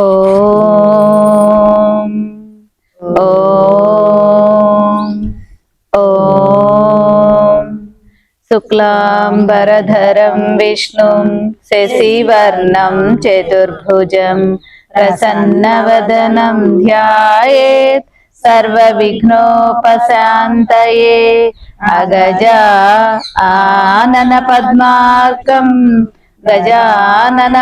ओम ओम ओम शुक्लाम्बरधरं विष्णुं शशिवर्णं चतुर्भुजं प्रसन्नवदनं ध्यायेत् सर्वविघ्नोपशान्तये अगज आननपद्मार्कं गजाननमहर्निशम्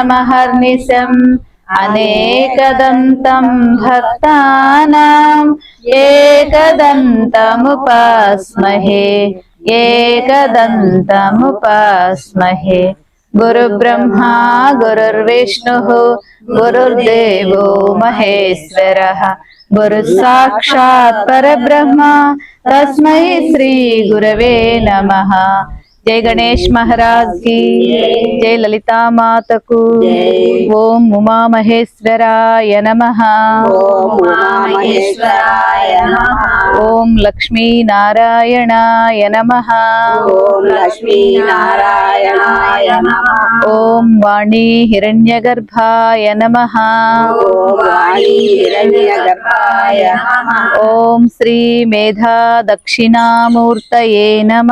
అనేకదంతం భక్తానాం ఏకదంతముపాస్మహే ఏకదంతముపాస్మహే. గురుబ్రహ్మా గురుర్విష్ణుः గురుర్దేవో మహేశ్వరः. గురు సాక్షాత్ పరబ్రహ్మ తస్మై శ్రీ గురవే నమః. జై గణేష్ మహారాజ్కి జై లలితా మాతకు ఓం ఉమా మహేశ్వరాయ నమ. ఓం లక్ష్మీ నారాయణాయ నమ. ఓం వాణి హిరణ్య గర్భాయ నమ. ఓం శ్రీ మేధా దక్షిణామూర్తయే నమ.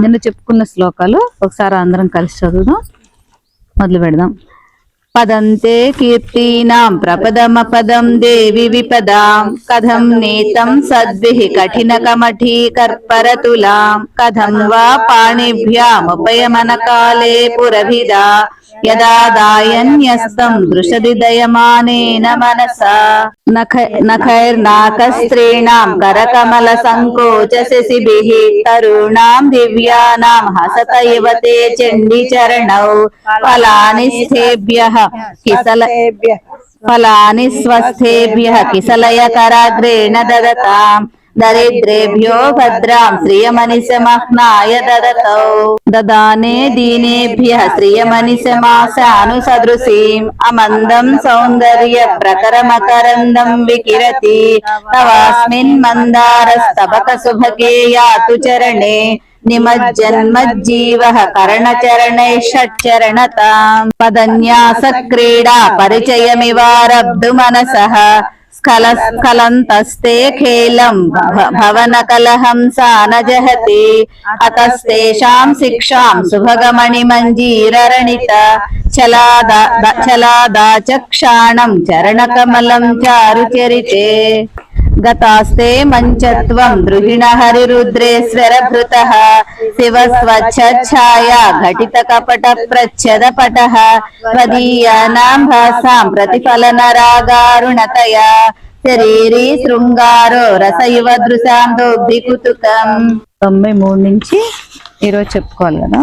నిన్న చెప్పుకున్న శ్లోకాలు ఒకసారి అందరం కలిసి చదువుదాం. మొదలు పెడదాం. పదంతే కీర్తీనాం ప్రపదమపదం దేవి విపదాం. కథం నీతం సద్భి కఠిన కమఠీ కర్పరతులాం. కథం వా పాణిభ్యాముపయమనకాలే పురభిదా. యదా దాయన్యస్తం దృశది దయమానేన మనసా నఖ నఖైర్నాకస్త్రీణాం కరకమల సంకోచ శశిభిః తరుణాం దివ్యానాం హసత ఇవ తే చండీ చరణౌ ఫలాని స్థేభ్యః దరిద్రేభ్యో భద్రాం శ్రియమనిశమహ్నాయ దదతౌ దదానే దీనేభ్యः శ్రియమనిశమాసాను సదృశీం అమందం సౌందర్య ప్రకరమకరందం వికిరతి తవాస్మిన్ మందారస్తబక శుభకే యాతు చరణే నిమజ్జన్మజ్జీవ కరణచరణై షట్చరణతాం పదన్యాస క్రీడా పరిచయమివారబ్ధు మనసః స్ఖల స్ఖలంతస్తే ఖేలం. భ- భవన కలహంసాన జహతి అతస్తేషాం శిక్షాం. సుభగమణి మంజీరరణిత. చలాదా ద- చలాదాచక్షాణం చరణకమలం చారుచరితే. గతాస్తే మంచత్వం ద్రుహిణ హరిరుద్రేశ్వర భృత శివ స్వచ్ఛాయా ఘటిత కపట ప్రచ్ఛద పట త్వదీయానాం భాసాం ప్రతిఫలన రాగారుణతయా శరీరీ శృంగారో రసయువ దృశాం దోగ్ధి కుతుకం తొంభై మూడు నుంచి ఈరోజు చెప్పుకోవాలి కదా.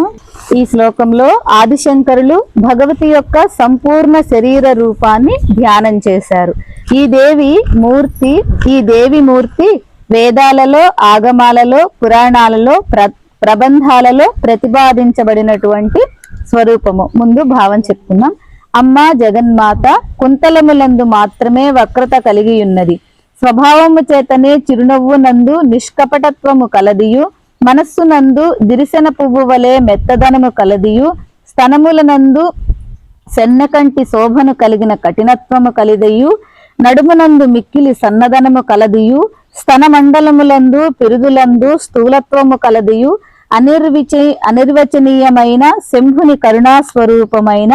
ఈ శ్లోకంలో ఆదిశంకరులు భగవతి యొక్క సంపూర్ణ శరీర రూపాన్ని ధ్యానం చేశారు. ఈ దేవి మూర్తి ఈ దేవి మూర్తి వేదాలలో ఆగమాలలో పురాణాలలో ప్ర ప్రబంధాలలో ప్రతిపాదించబడినటువంటి స్వరూపము. ముందు భావం చెప్పుకుందాం. అమ్మ జగన్మాత కుంతలములందు మాత్రమే వక్రత కలిగి ఉన్నది స్వభావము చేతనే చిరునవ్వు నందు నిష్కపటత్వము కలదియు. మనస్సునందు దిరిసెన పువ్వు వలె మెత్తదనము కలదియు స్తనములనందు సెన్నకంటి శోభను కలిగిన కఠినత్వము కలిదయు నడుమునందు మిక్కిలి సన్నదనము కలదియు స్తన మండలములందు పిరుదులందు స్థూలత్వము కలదియు అనిర్విచ అనిర్వచనీయమైన శంభుని కరుణా స్వరూపమైన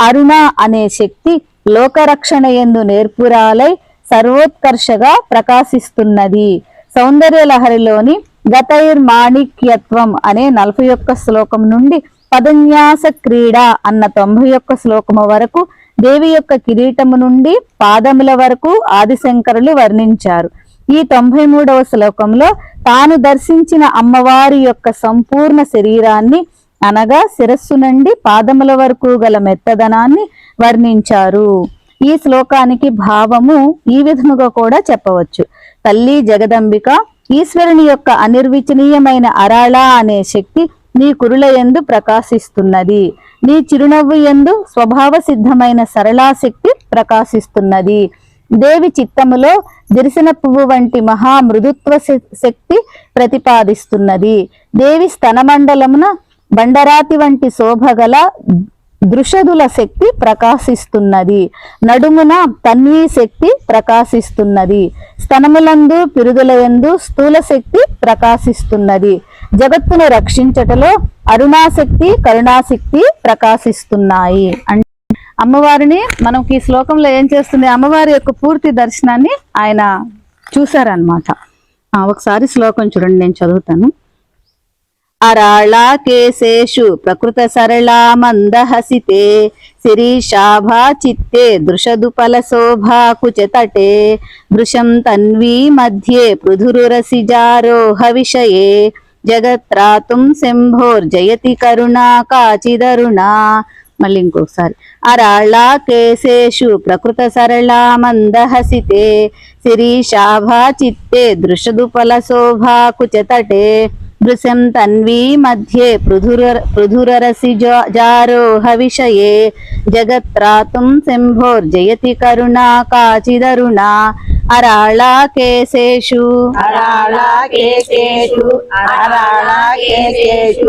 అరుణ అనే శక్తి లోకరక్షణ ఎందు నేర్పురాలై సర్వోత్కర్షగా ప్రకాశిస్తున్నది. సౌందర్య గతైర్ మాణిక్యత్వం అనే నలభై ఒక్క శ్లోకం నుండి పదన్యాస క్రీడ అన్న తొంభై ఒక్క శ్లోకము వరకు దేవి యొక్క కిరీటము నుండి పాదముల వరకు ఆదిశంకరులు వర్ణించారు. ఈ తొంభై మూడవ శ్లోకంలో తాను దర్శించిన అమ్మవారి యొక్క సంపూర్ణ శరీరాన్ని అనగా శిరస్సు నుండి పాదముల వరకు గల మెత్తదనాన్ని వర్ణించారు. ఈ శ్లోకానికి భావము ఈ విధముగా కూడా చెప్పవచ్చు. తల్లి జగదంబిక ఈశ్వరుని యొక్క అనిర్వచనీయమైన అరాళ అనే శక్తి నీ కురుల ఎందు ప్రకాశిస్తున్నది. నీ చిరునవ్వు ఎందు స్వభావ సిద్ధమైన సరళాశక్తి ప్రకాశిస్తున్నది. దేవి చిత్తములో దిరిసిన పువ్వు వంటి మహా మృదుత్వ శ- శక్తి ప్రతిపాదిస్తున్నది. దేవి స్తనమండలమున బండరాతి వంటి శోభగల దృషదుల శక్తి ప్రకాశిస్తున్నది. నడుమున తన్వి శక్తి ప్రకాశిస్తున్నది. స్తనములందు పిరుదులయందు స్థూల శక్తి ప్రకాశిస్తున్నది. జగత్తును రక్షించటలో అరుణాశక్తి కరుణాశక్తి ప్రకాశిస్తున్నాయి. అంటే అమ్మవారిని మనకి ఈ శ్లోకంలో ఏం చేస్తుంది? అమ్మవారి యొక్క పూర్తి దర్శనాన్ని ఆయన చూశారనమాట ఒకసారి శ్లోకం చూడండి నేను చదువుతాను. అరాళా కేశేషు ప్రకృత సరళా మందహసితే శిరీషాభా చిత్తే దృశదుపల శోభా కుచతటే దృశం తన్వీ మధ్యే పృథురురసిజారోహ విషయే జగత్రాతుం శంభోర్జయతి కరుణా కాచిదరుణా మళ్ళీ ఇంకొకసారి. అరాళా కేశేషు ప్రకృత సరళా మందహసితే శిరీషాభా చిత్తే దృషదుపల శోభా కుచతటే మధ్యే పృథుర పృథురరసి జా- జారోహ విషయే జగత్రాతుం శంభోర్జయతి కరుణా కాచిదరుణా. అరాళా కేశేషు. అరాళా కేశేషు. అరాళా కేశేషు.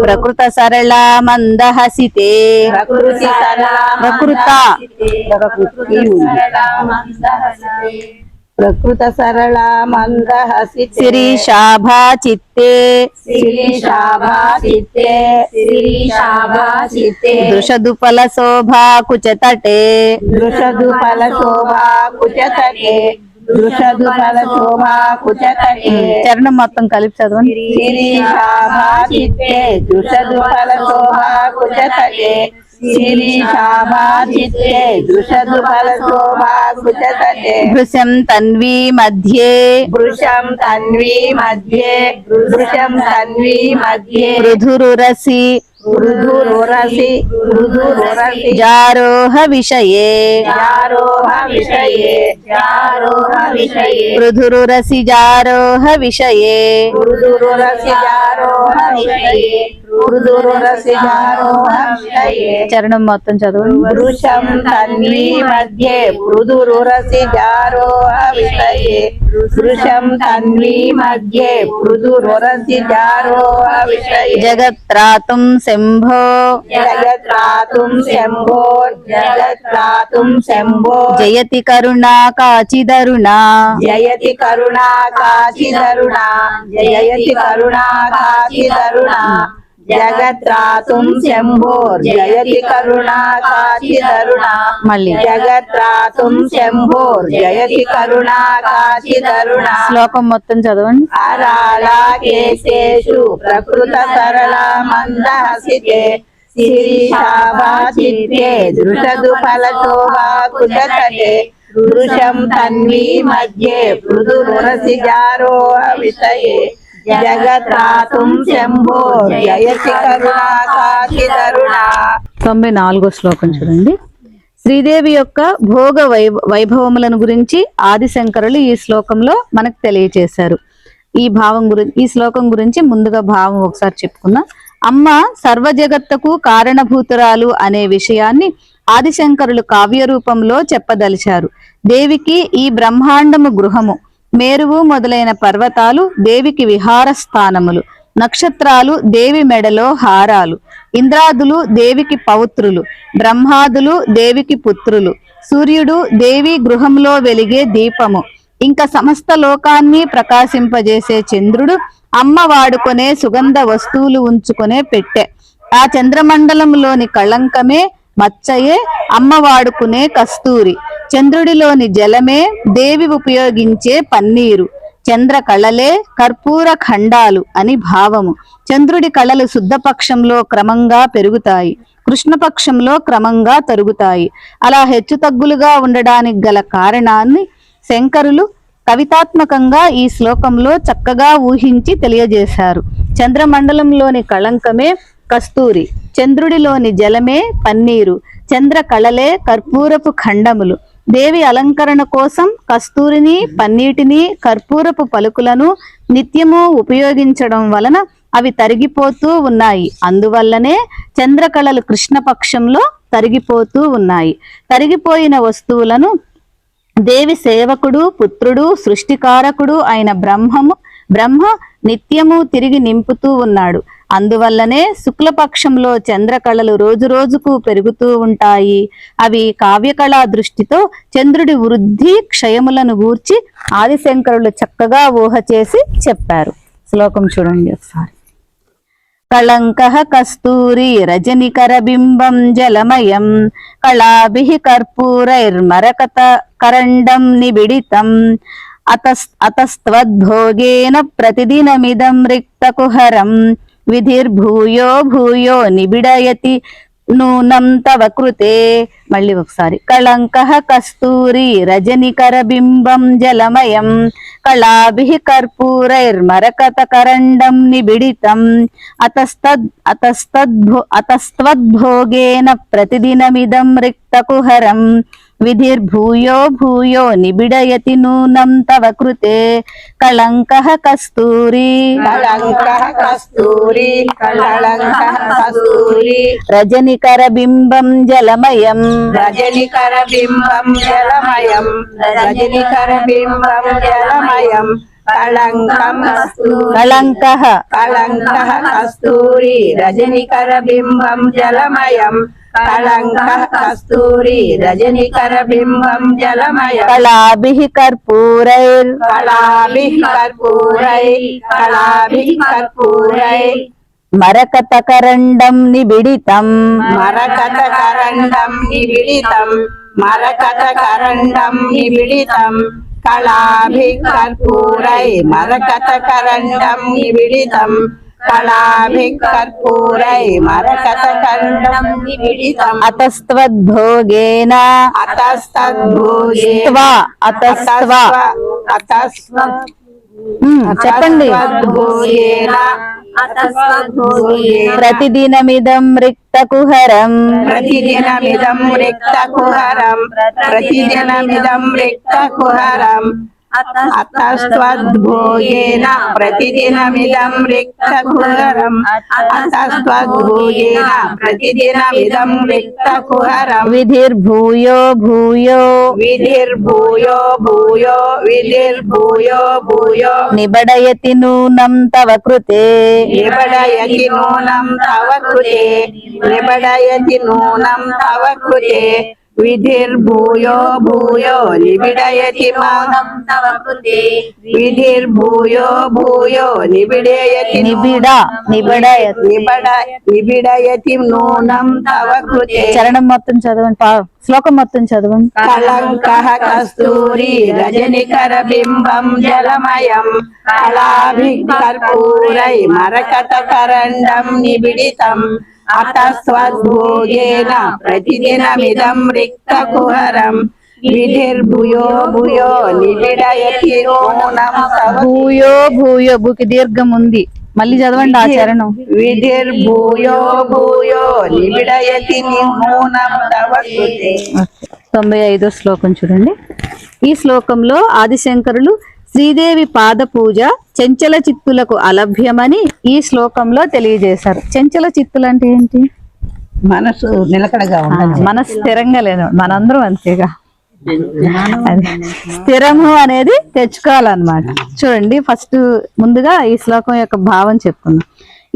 ప్రకృత సరళా మందహసితే శిరీషాభా చిత్తే శిరీషాభా చిత్తే శిరీషాభా చిత్తే దృషదుపల శోభా కుచతటే దృషదు ఫల శోభా కుచతటే దృషదు ఫల శోభా కుచతటే చరణం మొత్తం కలిపి చదవండి. శిరీషాభా చిత్తే దృషదు ఫల శోభా కుచతటే శిరీషాభా చిత్తే దృషదు ఫల శోభా కుచతటే దృశ్యం తన్వీ మధ్యే వృషం తన్వీ మధ్యే వృషం తన్వీ మధ్యే మృధురురసి మృదురురసి మృదురురసి జారోహ విషయే జారోహ విషయే జారోహ విషయే మృధురురసి జారోహ విషయే మృదురురసి జారోహ విషయే మృదురురసి జారోహ విషయే చరణం మొత్తం చదవండి. వృషం తన్వీ మధ్యే మృదురురసి జారోహ విషయే వృషం తన్వీ మధ్యే మృదురురసి జారోహ విషయే జగత్రాతుం శంభో. జగత్రాతుం శంభో జగత్రాతుం శంభో. జయతి కరుణా కాచిదరుణా జయతి కరుణా కాచిదరుణా జయతి కరుణా కాచిదరుణా జగత్రాతుం శంభో జయతి కరుణా కాచిదరుణా మళ్ళీ. జగత్రాతుం శంభో జయతి కరుణా కాచిదరుణా శ్లోకం మొత్తం చదవండి. అరాళా కేశేషు ప్రకృత సరళ మందహసితే దృషదు దృశం తన్వీ మధ్యే మృదురురసి జారోహ విషయే జగత్రాతుం శంభో. జయతి కరుణా తొంభై నాలుగో శ్లోకం చూడండి. శ్రీదేవి యొక్క భోగ వైభవములను గురించి ఆదిశంకరులు ఈ శ్లోకంలో మనకు తెలియచేశారు. ఈ భావం గురించి ఈ శ్లోకం గురించి ముందుగా భావం ఒకసారి చెప్పుకుందాం. అమ్మ సర్వ జగత్తుకు కారణభూతురాలు అనే విషయాన్ని ఆదిశంకరులు కావ్య రూపంలో చెప్పదలిచారు. దేవికి ఈ బ్రహ్మాండము గృహము. మేరువు మొదలైన పర్వతాలు దేవికి విహార స్థానములు నక్షత్రాలు దేవి మెడలో హారాలు. ఇంద్రాదులు దేవికి పౌత్రులు. బ్రహ్మాదులు దేవికి పుత్రులు. సూర్యుడు దేవి గృహంలో వెలిగే దీపము. ఇంకా సమస్త లోకాన్ని ప్రకాశింపజేసే చంద్రుడు అమ్మ వాడుకునే సుగంధ వస్తువులు ఉంచుకునే పెట్టె. ఆ చంద్రమండలంలోని కళంకమే మచ్చయే అమ్మ వాడుకునే కస్తూరి. చంద్రుడిలోని జలమే దేవి ఉపయోగించే పన్నీరు. చంద్ర కళలే కర్పూర ఖండాలు అని భావము. చంద్రుడి కళలు శుద్ధపక్షంలో క్రమంగా పెరుగుతాయి. కృష్ణపక్షంలో క్రమంగా తరుగుతాయి. అలా హెచ్చుతగ్గులుగా ఉండడానికి గల కారణాన్ని శంకరులు కవితాత్మకంగా ఈ శ్లోకంలో చక్కగా ఊహించి తెలియజేశారు. చంద్రమండలంలోని కళంకమే కస్తూరి. చంద్రుడిలోని జలమే పన్నీరు చంద్ర కళలే కర్పూరపు ఖండములు. దేవి అలంకరణ కోసం కస్తూరిని పన్నీటిని కర్పూరపు పలుకులను నిత్యము ఉపయోగించడం వలన అవి తరిగిపోతూ ఉన్నాయి. అందువల్లనే చంద్రకళలు కృష్ణపక్షంలో తరిగిపోతూ ఉన్నాయి. తరిగిపోయిన వస్తువులను దేవి సేవకుడు పుత్రుడు సృష్టికారకుడు అయిన బ్రహ్మము బ్రహ్మ నిత్యము తిరిగి నింపుతూ ఉన్నాడు. అందువల్లనే శుక్లపక్షంలో చంద్రకళలు రోజు రోజుకు పెరుగుతూ ఉంటాయి. అవి కావ్యకళా దృష్టితో చంద్రుడి వృద్ధి క్షయములను గూర్చి ఆదిశంకరులు చక్కగా ఊహ చేసి చెప్పారు. శ్లోకం చూడండి ఒకసారి. కళంక కస్తూరి రజనికర బింబం జలమయం కళాభి కర్పూరైర్మరకత కరండం నిబిడితం అతస్ అతస్త్వద్భోగేన ప్రతిదినమిదం రిక్తకుహరం విధిర్భూయో భూయో నిబిడయతి నూనం తవ కృతే. మళ్ళీ ఒకసారి. కళంక కస్తూరి రజనికర బింబం జలమయం. కళాభి కర్పూరైర్మరకత కరండం నిబిడితం. అతస్తద్ అతస్తద్భో అతస్త్వద్భోగేన ప్రతిదినమిదం రిక్తకుహరం. విధిర్భూయో భూయో నిబిడయతి నూనం తవ కృతే కళంక కస్తూరి. కళంకః కస్తూరి కళంకః కస్తూరి. రజనికర బింబం జలమయం. రజనికర బింబం జలమయం రజనికర బింబం జలమయం. కళంకం. కళంక కస్తూరి రజనికర బింబం జలమయం. కళంకః కస్తూరి రజనికర బింబం జలమయం. కళాభి కర్పూరైర్ కళాభిః కర్పూరై. కళాభిః కర్పూరై. మరకత కరండం నిబిడితం. మరకత కరండం నిబిడితం. మరకత కరండం నిబిడితం. కరండం నిబిడితం. కళాభి కర్పూరై మరకత కరండం నిబిడితం. అతస్త్వద్భోగేన అతస్తద్భూజే త్వ అతస్త్వ. అతస్వ ఉమ్, చెప్పండి. ప్రతిదినమిదం రిక్తకుహరం. ప్రతిదినమిదం రిక్తకుహరం ప్రతిదినమిదం రిక్తకుహరం. అతస్త్వద్భోగేన ప్రతిదినమిదం రిక్తకుహరం అతస్త్వద్భోగేన ప్రతిదినమిదం రిక్తకుహరం విధిర్భూయో భూయో విధిర్భూయో భూయో విధిర్భూయో భూయో నిబడయతి నూనం తవ కృతే నిబడయతి నూనం తవ కృతే నిబడయతి నూనం తవ కృతే విధిర్భూయో భూయో నిబిడయతి నూనం తవ కృతే విధిర్భూయో భూయో నిబిడయతి నిబిడ నిబడయతి నిబడ నిబిడయతి నూనం తవ కృతే చరణం మొత్తం చదవండి శ్లోకం మొత్తం చదవండి. కళంకః కస్తూరి రజనికర బింబం జలమయం। కళాభిః కర్పూరై మరకత కరండం నిబిడితం। అతస్వద్భోగేన ప్రతిదినమిదం విధిర్భూయో భూయో నిబిడయతి భూయో భూయో భూకి దీర్ఘం ఉంది. మళ్ళీ చదవండి ఆ చరణం. విధిర్భూయో భూయో నిబిడయతి తొంభై ఐదో శ్లోకం చూడండి. ఈ శ్లోకంలో ఆదిశంకరులు శ్రీదేవి పాద పూజ చెంచల చిత్తులకు అలభ్యమని ఈ శ్లోకంలో తెలియజేశారు. చెంచల చిత్తులు అంటే ఏంటి? మనసు నిలకడగా ఆ, మన స్థిరంగా లేదు. మనందరం అంతేగా. స్థిరము అనేది తెచ్చుకోవాలన్నమాట. చూడండి ఫస్ట్ ముందుగా ఈ శ్లోకం యొక్క భావం చెప్పుకుందాం.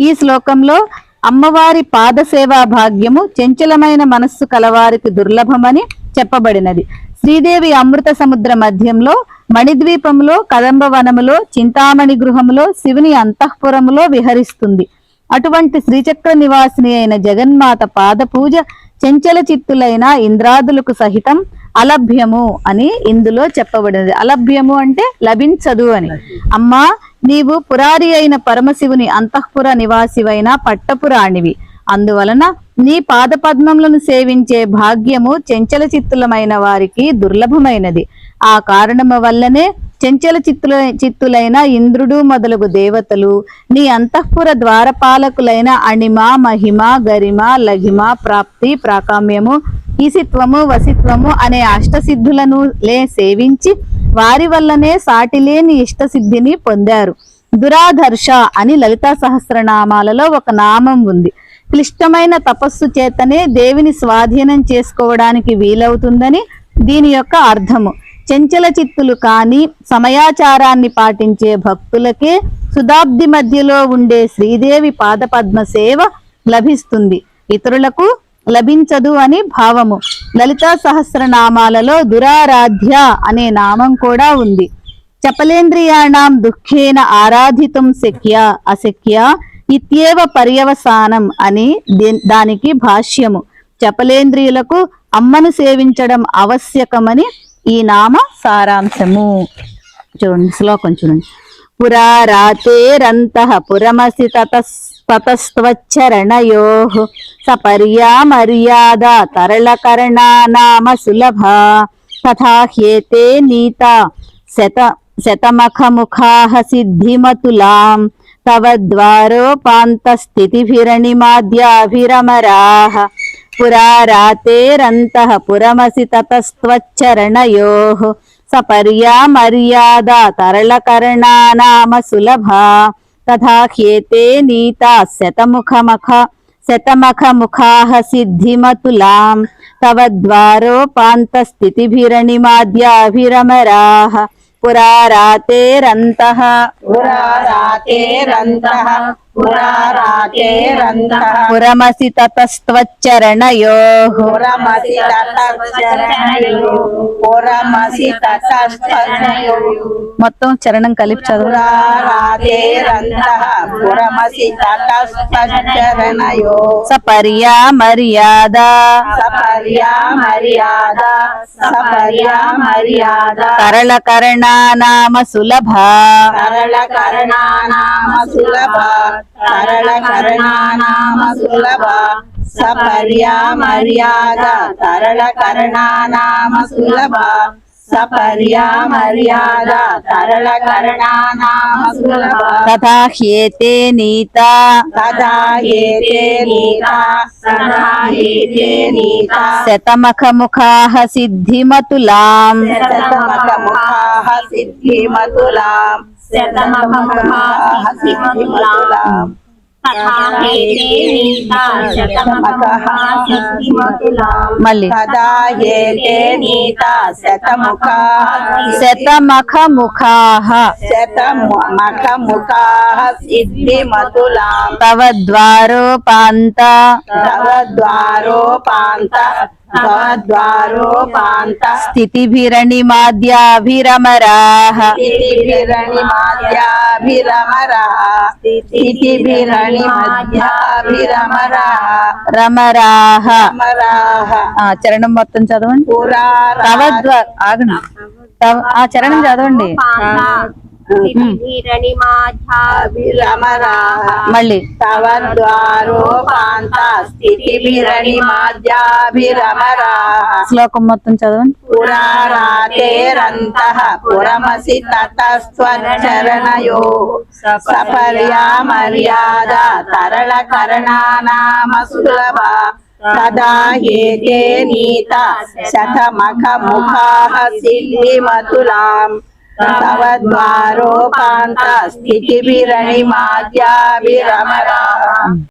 ఈ శ్లోకంలో అమ్మవారి పాద సేవా భాగ్యము చంచలమైన మనస్సు కలవారికి దుర్లభమని చెప్పబడినది. శ్రీదేవి అమృత సముద్ర మధ్యంలో మణిద్వీపంలో కదంబ వనములో చింతామణి గృహములో శివుని అంతఃపురములో విహరిస్తుంది. అటువంటి శ్రీచక్ర నివాసిని అయిన జగన్మాత పాద పూజ చెంచల చిత్తులైన ఇంద్రాదులకు సహితం అలభ్యము అని ఇందులో చెప్పబడినది. అలభ్యము అంటే లభించదు అని. అమ్మా నీవు పురారి అయిన పరమశివుని అంతఃపుర నివాసివైన పట్టపురాణివి. అందువలన నీ పాద పద్మములను సేవించే భాగ్యము చెంచల చిత్తులమైన వారికి దుర్లభమైనది. ఆ కారణము వల్లనే చెంచల చిత్తుల చిత్తులైన ఇంద్రుడు మొదలగు దేవతలు నీ అంతఃపుర ద్వారపాలకులైన అణిమ మహిమ గరిమ లఘిమ ప్రాప్తి ప్రాకామ్యము ఈసిత్వము వసిత్వము అనే అష్టసిద్ధులను లే సేవించి వారి వల్లనే సాటిలేని ఇష్టసిద్ధిని పొందారు. దురాధర్ష అని లలితా సహస్రనామాలలో ఒక నామం ఉంది. క్లిష్టమైన తపస్సు చేతనే దేవిని స్వాధీనం చేసుకోవడానికి వీలవుతుందని దీని యొక్క అర్థము. చెంచల చిత్తులు కాని సమయాచారాన్ని పాటించే భక్తులకే సుధాబ్ది మధ్యలో ఉండే శ్రీదేవి పాదపద్మ సేవ లభిస్తుంది. ఇతరులకు లభించదు అని భావము. లలితా సహస్రనామాలలో దురారాధ్య అనే నామం కూడా ఉంది. చపలేంద్రియాణం దుఃఖేన ఆరాధితం శక్య అశక్య ఇత్యేవ పర్యవసానం అని దానికి భాష్యము. చపలేంద్రియులకు అమ్మను సేవించడం ఆవశ్యకమని ఈ నామ సారాంశము. చూడండి శ్లోకం చూడండి. పురా రాతేరంత పురమసి తతస్త్వచ్చరణయో సపర్యా మర్యాద తరళకరణానామ సులభ తథా హ్యేతే నీత శత శతమఖముఖా సిద్ధిమతులాం తవ ద్వారోపాంతస్థితిభిరణిమాద్యాభిరమరాः పురా రాతేరంతః పురమసి తతస్త్వచ్చరణయోः సపర్యా మర్యాద తరళకరణానామ సులభా తథా హ్యేతే నీతా శతముఖమఖ శతమఖముఖాః సిద్ధిమతులాం తవ ద్వారోపాంతస్థితిభిరణిమాద్యాభిరమరాः పురా రాతేరంతః పురారాతేరంతః. పురారాతేరంతః. పురమసి తతస్త్వచ్చరణయోः పురమసి తతశ్చరణయో పురమసి తతశ్చరణయో మొత్తం చరణం కలిపి చదువు. పురమసి తతశ్చరణయో సపర్యా మర్యాద సపర్యా మర్యాద సపర్యా మర్యాద తరళకరణానామ సులభ సరళ కరణానామ సులభ సరళ కరణానామ సులభ సపర్యా మర్యాద తరళ కరణానామ సులభ సపర్యా మర్యాద తరళ కరణానామ సులభ తథా హ్యేతే నీత తదా శతమఖముఖాః సిద్ధిమతులాం శతమఖముఖాః సిద్ధిమతులాం శతమఖముఖాః సిద్ధిమతులాం మళ్ళీ తదా ఏతే నీతా శతముఖాః శతమఖముఖాః శతమఖముఖాః సిద్ధిమతులాం తవ ద్వారోపాంత తవ ద్వారోపాంత. తవ ద్వారోపాంత. స్థితిభిరణిమాద్యాభిరమరాः స్థితిభిరణిమాద్యాభిరమరా స్థితిభిరణిమాద్యాభిరమరా రమరాహ రమరాహ ఆ చరణం మొత్తం చదవండి. పురారా తవ ద్వా ఆగండి తవ- ఆ చరణం చదవండి. మళ్ళీ. శ్లోకం మొత్తం చదవండి. పురారాతేరంతః పురమసి తతస్వచరణయో సపర్యా మర్యాద తరళ కరణానామ సులభ నీత శతమఖ ముఖాః సిద్ధిమతులాం తవ ద్వారోపాంత స్థితిభిరణిమాద్యాభిరమరా